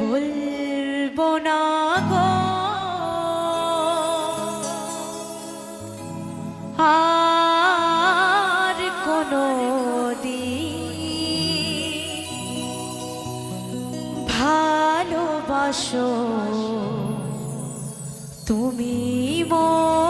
বলব না গো। আর কোনো ভালোবাসো তুমি মোরে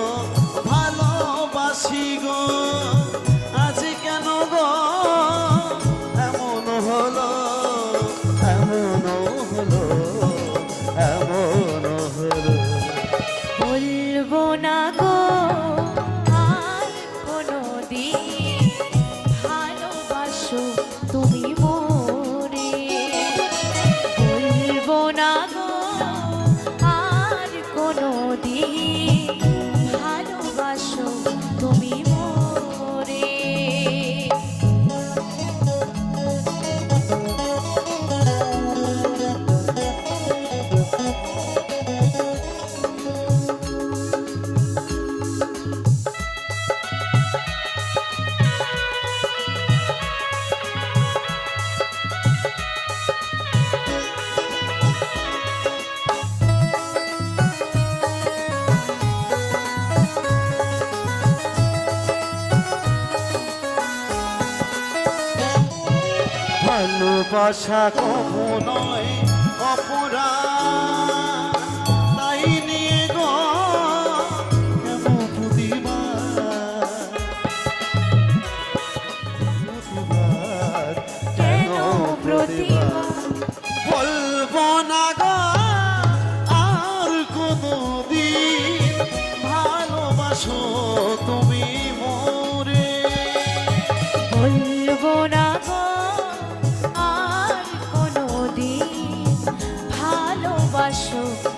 ভালোবাসা কখনোই অপরাধ ভালোবাসো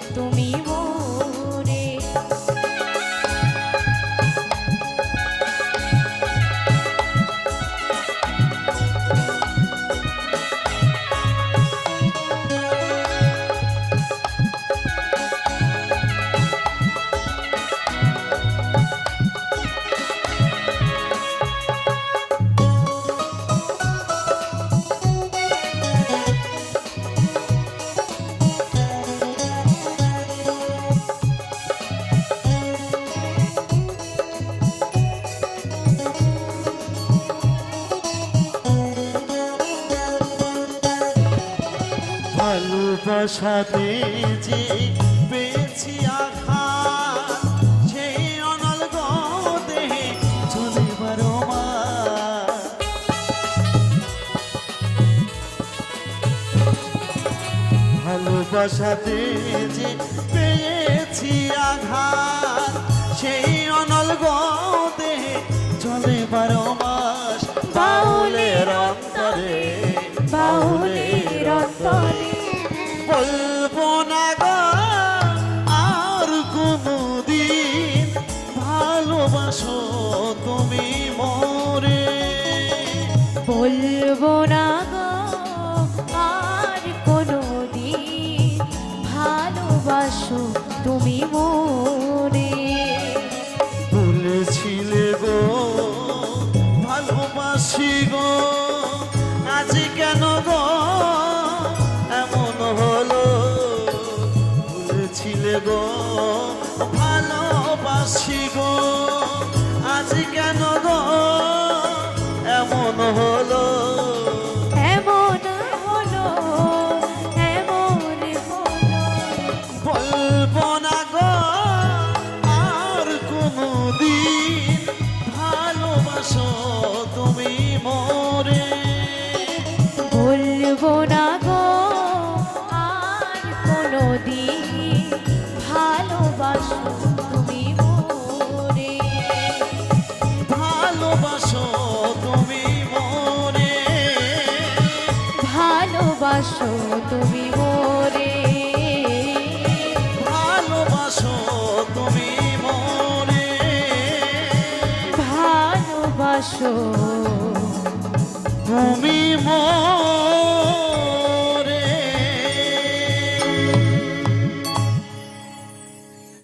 ভালোবাসাতে যে পেয়েছি আঘাত, সেই অনল দেহে চলে বারো ভালোবাসাতে যে পেয়েছি আঘাত, সেই অনল গতে বলব না গো, আর কোনো ভালোবাসো তুমি মোরে বলেছিলে গো, ভালোবাসি গো, আজ কেন গো, এমন হলো? বলেছিলে গো, ভালোবাসি গো, আজ কেন গো, এমন হলো? দেখো কোনো দিন তুমি মোরে। ভালোবাসো তুমি মোরে। ভালোবাসো তুমি মোরে। ভালোবাসো তুমি মরে।